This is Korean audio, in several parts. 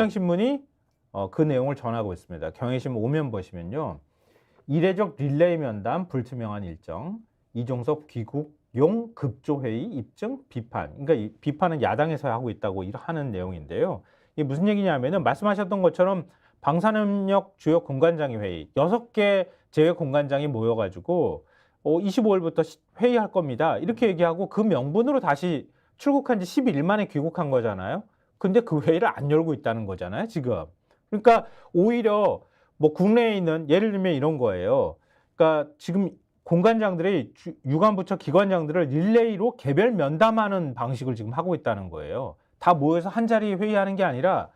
경향신문이 어, 그 내용을 전하고 있습니다. 경향신문 오면 보시면요. 이례적 릴레이 면담 불투명한 일정 이종섭 귀국용 급조회의 입증 비판. 그러니까 이 비판은 야당에서 하고 있다고 일- 하는 내용인데요. 이게 무슨 얘기냐면은 말씀하셨던 것처럼 방산협력 주요 공관장의 회의 여섯 개 제외 공관장이 모여가지고 어, 25일부터 회의할 겁니다. 이렇게 얘기하고 그 명분으로 다시 출국한 지 11일 만에 귀국한 거잖아요. 근데 그 회의를 안 열고 있다는 거잖아요, 지금. 그러니까 오히려 뭐 국내에 있는 예를 들면 이런 거예요. 그러니까 지금 공관장들이 주- 유관부처 기관장들을 릴레이로 개별 면담하는 방식을 지금 하고 있다는 거예요. 다 모여서 한 자리 회의하는 게 아니라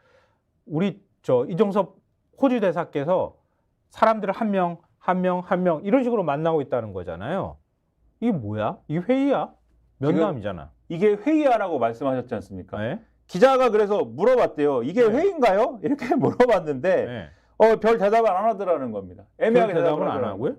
우리 저 이종섭 호주 대사께서 사람들을 한 명, 한 명, 한 명 이런 식으로 만나고 있다는 거잖아요. 이게 뭐야? 이 회의야? 면담이잖아. 이게 회의하라고 말씀하셨지 않습니까? 네? 기자가 그래서 물어봤대요. 이게 네. 회의인가요? 이렇게 물어봤는데 네. 어, 별 대답을 안 하더라는 겁니다. 애매하게 별 대답을 안. 하고요?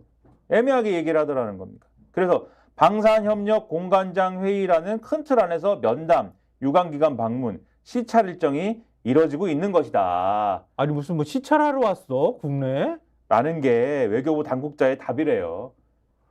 애매하게 얘기를 하더라는 겁니다. 그래서 방산협력 공관장 회의라는 큰 틀 안에서 면담, 유관기관 방문, 시찰 일정이 이뤄지고 있는 것이다. 아니 무슨 뭐 시찰하러 왔어 국내에? 라는 게 외교부 당국자의 답이래요.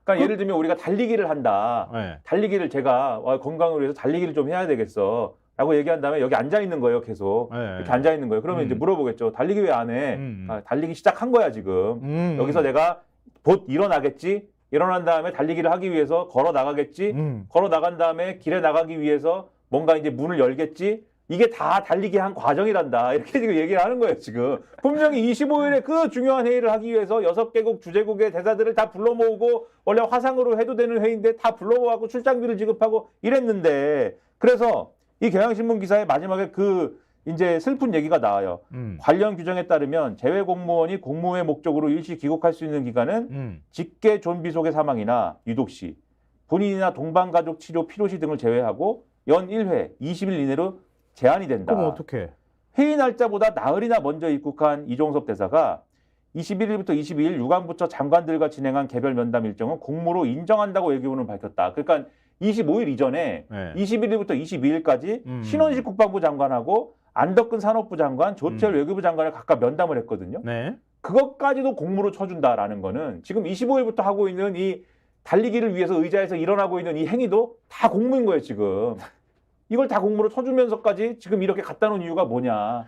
그러니까 그- 예를 들면 우리가 달리기를 한다. 네. 달리기를 제가 와, 건강을 위해서 달리기를 좀 해야 되겠어. 라고 얘기한 다음에 여기 앉아 있는 거예요, 계속. 네. 이렇게 앉아 있는 거예요. 그러면 음. 이제 물어보겠죠. 달리기 왜 안 해? 음. 아, 달리기 시작한 거야, 지금. 음. 여기서 내가 곧 일어나겠지? 일어난 다음에 달리기를 하기 위해서 걸어 나가겠지? 음. 걸어 나간 다음에 길에 나가기 위해서 뭔가 이제 문을 열겠지? 이게 다 달리기 한 과정이란다. 이렇게 지금 얘기를 하는 거예요, 지금. 분명히 25일에 그 중요한 회의를 하기 위해서 여섯 개국 주재국의 대사들을 다 불러 모으고 원래 화상으로 해도 되는 회의인데 다 불러 모아고 출장비를 지급하고 이랬는데 그래서 이 경향신문 기사의 마지막에 그 이제 슬픈 얘기가 나와요. 음. 관련 규정에 따르면 재외 공무원이 공무의 목적으로 일시 귀국할 수 있는 기간은 음. 직계 존비 속의 사망이나 유독시, 본인이나 동반가족 치료 필요시 등을 제외하고 연 1회 20일 이내로 제한이 된다. 그럼 어떻게? 회의 날짜보다 나흘이나 먼저 입국한 이종섭 대사가 21일부터 22일 유관부처 장관들과 진행한 개별 면담 일정은 공무로 인정한다고 외교부는 밝혔다. 그러니까 25일 이전에 네. 21일부터 22일까지 음. 신원식 국방부 장관하고 안덕근 산업부 장관, 조철 음. 외교부 장관을 각각 면담을 했거든요. 네. 그것까지도 공무로 쳐준다라는 거는 지금 25일부터 하고 있는 이 달리기를 위해서 의자에서 일어나고 있는 이 행위도 다 공무인 거예요, 지금. 이걸 다 공무로 쳐주면서까지 지금 이렇게 갖다 놓은 이유가 뭐냐.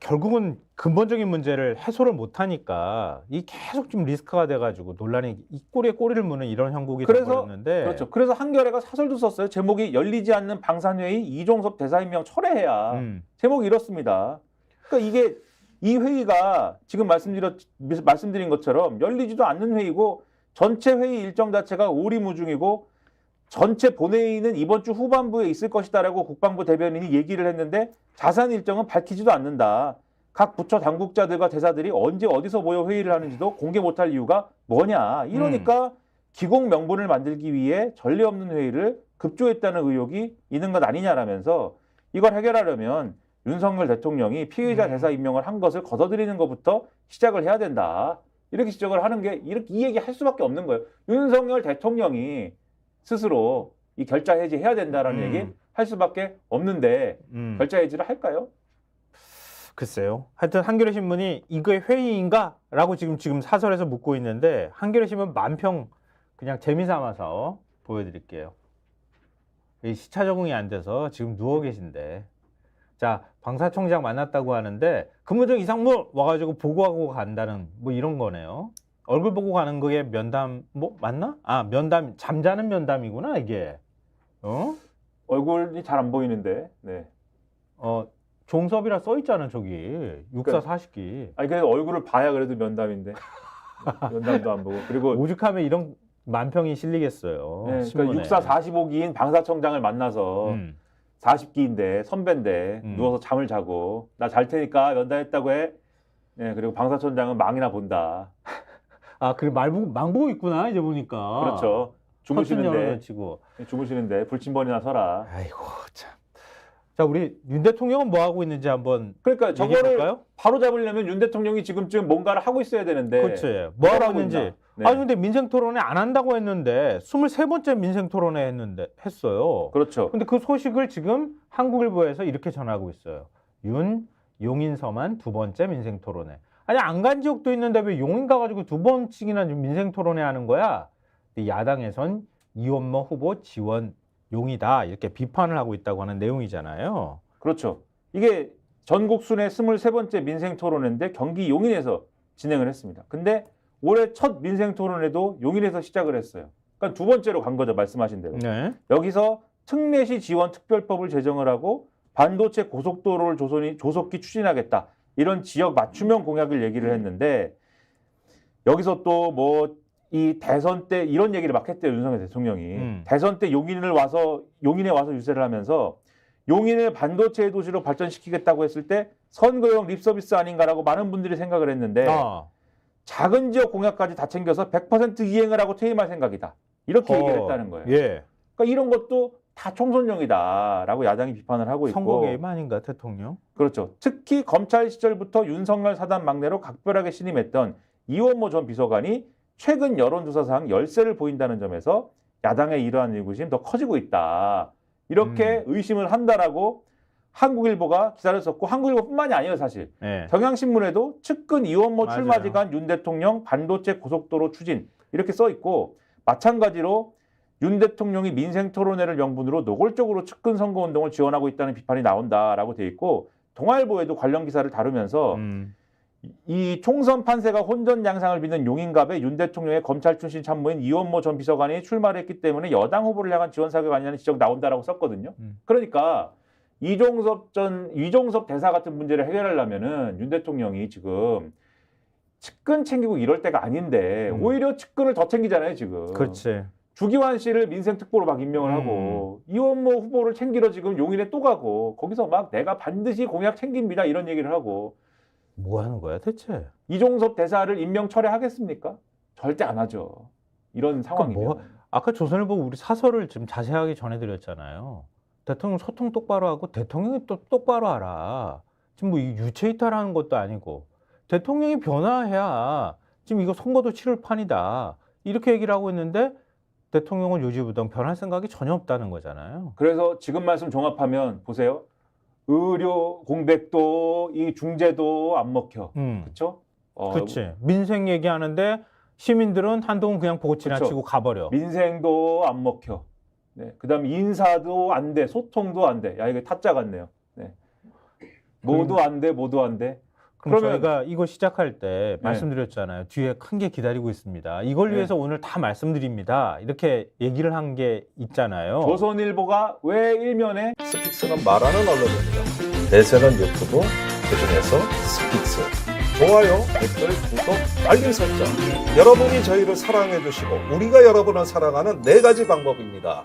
결국은 근본적인 문제를 해소를 못 하니까 이 계속 좀 리스크가 돼가지고 논란이 이 꼬리에 꼬리를 무는 이런 형국이 그래서- 되버렸는데 그렇죠. 그래서 한겨레가 사설도 썼어요. 제목이 열리지 않는 방산회의 이종섭 대사 임명 철회해야. 음. 제목이 이렇습니다. 그러니까 이게 이 회의가 지금 말씀드렸, 말씀드린 것처럼 열리지도 않는 회의고 전체 회의 일정 자체가 오리무중이고 전체 본회의는 이번 주 후반부에 있을 것이다라고 국방부 대변인이 얘기를 했는데 자세한 일정은 밝히지도 않는다. 각 부처 당국자들과 대사들이 언제 어디서 모여 회의를 하는지도 공개 못할 이유가 뭐냐. 이러니까 기공 명분을 만들기 위해 전례 없는 회의를 급조했다는 의혹이 있는 것 아니냐라면서 이걸 해결하려면 윤석열 대통령이 피의자 음. 대사 임명을 한 것을 걷어들이는 것부터 시작을 해야 된다. 이렇게 지적을 하는 게 이렇게 이 얘기 할 수밖에 없는 거예요. 윤석열 대통령이 스스로 이 결자 해지해야 된다라는 음. 얘기 할 수밖에 없는데 음. 결자 해지를 할까요? 글쎄요. 하여튼 한겨레 신문이 이거의 회의인가라고 지금 지금 사설에서 묻고 있는데 한겨레 신문 만평 그냥 재미삼아서 보여드릴게요. 이 시차 적응이 안 돼서 지금 누워 계신데 자 방사총장 만났다고 하는데 근무적 이상무 와가지고 보고하고 간다는 뭐 이런 거네요. 얼굴 보고 가는 거에 면담 뭐 맞나? 아 면담 잠자는 면담이구나 이게. 어? 얼굴이 잘 안 보이는데. 네. 어 종섭이라 써 있잖아 저기 육사 사십기. 아니 그 얼굴을 봐야 그래도 면담인데. 면담도 안 보고 그리고 오죽하면 이런 만평이 실리겠어요. 네, 그러니까 신문에. 64 45기인 방사청장을 만나서 음. 40기인데 선배인데 음. 누워서 잠을 자고 나 잘 테니까 면담했다고 해. 네, 그리고 방사청장은 망이나 본다. 아 그래 말보 망보고 있구나 이제 보니까. 그렇죠. 주무시는데. 주무시는데 치고. 주무시는데 불침번이나 서라. 아이고 참. 자 우리 윤 대통령은 뭐 하고 있는지 한번 그러니까 얘기해 저거를 볼까요? 바로 잡으려면 윤 대통령이 지금쯤 뭔가를 하고 있어야 되는데. 그렇지. 뭐 하고 하고 있는지. 있나? 네. 아니 근데 민생 토론회 안 한다고 했는데 23번째 민생 토론회 했는데 했어요. 그렇죠. 근데 그 소식을 지금 한국일보에서 이렇게 전하고 있어요. 윤, 용인 서만 두 번째 민생 토론회. 아니 안 간 지역도 있는데 왜 용인 가가지고 두 번씩이나 민생 토론회 하는 거야? 근데 야당에선 이원모 후보 지원 용이다 이렇게 비판을 하고 있다고 하는 내용이잖아요. 그렇죠. 이게 전국 순회 23번째 민생 토론회인데 경기 용인에서 진행을 했습니다. 근데 올해 첫 민생 토론회도 용인에서 시작을 했어요. 그러니까 두 번째로 간 거죠. 말씀하신 대로. 네. 여기서 특례시 지원 특별법을 제정을 하고 반도체 고속도로를 조선이 조속히 추진하겠다. 이런 지역 맞춤형 공약을 얘기를 했는데 여기서 또 뭐 이 대선 때 이런 얘기를 막 했대요. 윤석열 대통령이. 음. 대선 때 용인을 와서 용인에 와서 유세를 하면서 용인을 반도체 도시로 발전시키겠다고 했을 때 선거용 립서비스 아닌가라고 많은 분들이 생각을 했는데 아, 작은 지역 공약까지 다 챙겨서 100% 이행을 하고 퇴임할 생각이다. 이렇게 얘기를 어, 했다는 거예요. 예. 그러니까 이런 것도 다 총선용이다라고 야당이 비판을 하고 있고 선거 개입 아닌가 대통령? 그렇죠. 특히 검찰 시절부터 윤석열 사단 막내로 각별하게 신임했던 이원모 전 비서관이 최근 여론조사상 열세를 보인다는 점에서 야당의 이러한 의구심 더 커지고 있다. 이렇게 의심을 한다라고 한국일보가 기사를 썼고 한국일보뿐만이 아니에요 사실. 예. 경향신문에도 측근 이원모 맞아요. 출마 기간 윤 대통령 반도체 고속도로 추진 이렇게 써 있고 마찬가지로 윤 대통령이 민생 토론회를 명분으로 노골적으로 측근 선거 운동을 지원하고 있다는 비판이 나온다라고 돼 있고 동아일보에도 관련 기사를 다루면서 음. 이 총선 판세가 혼전 양상을 빚는 용인갑에 윤 대통령의 검찰 출신 참모인 이원모 전 비서관이 출마를 했기 때문에 여당 후보를 향한 지원 사격이 아니냐는 지적 나온다라고 썼거든요. 음. 그러니까 이종섭 전 이종섭 대사 같은 문제를 해결하려면은 윤 대통령이 지금 측근 챙기고 이럴 때가 아닌데 음. 오히려 측근을 더 챙기잖아요 지금. 그렇지. 주기환 씨를 민생 특보로 막 임명을 음. 하고 이원모 후보를 챙기러 지금 용인에 또 가고 거기서 막 내가 반드시 공약 챙깁니다 이런 얘기를 하고 뭐 하는 거야 대체? 이종섭 대사를 임명 철회하겠습니까? 절대 안 하죠. 이런 상황이면. 뭐- 아까 조선일보 우리 사설을 지금 자세하게 전해드렸잖아요. 대통령 소통 똑바로 하고 대통령이 또 똑바로 하라. 지금 뭐이 유체이탈하는 것도 아니고 대통령이 변화해야 지금 이거 선거도 치를 판이다. 이렇게 얘기를 하고 있는데 대통령은 요지부동 변할 생각이 전혀 없다는 거잖아요. 그래서 지금 말씀 종합하면 보세요. 의료 공백도 이 중재도 안 먹혀. 음, 그렇죠? 어, 그렇지. 민생 얘기하는데 시민들은 한동훈 그냥 보고. 지나치고 가버려. 민생도 안 먹혀. 네. 그다음 인사도 안 돼. 소통도 안 돼. 야 이거 타짜 같네요. 네. 모두 안 돼. 모두 안 돼. 그러면- 저희가 이거 시작할 때 네. 말씀드렸잖아요. 뒤에 큰 게 기다리고 있습니다. 이걸 네. 위해서 오늘 다 말씀드립니다. 이렇게 얘기를 한 게 있잖아요. 조선일보가 왜 일면에 스픽스는 말하는 언론입니다. 대세는 유튜브, 그중에서 스픽스. 좋아요, 댓글, 구독, 알림 설정. 여러분이 저희를 사랑해 주시고 우리가 여러분을 사랑하는 네 가지 방법입니다.